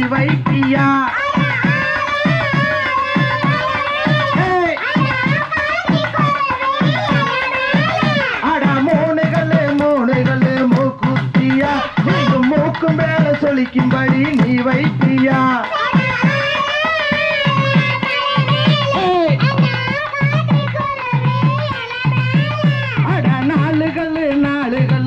தரே வைத்தியா. ஏய், அட மூணுகளு மூக்குத்தியா. நீங்க மூக்கு மேல சொலிக்கும்படி நீ வைத்தியா. ஏய், நாளுகள்.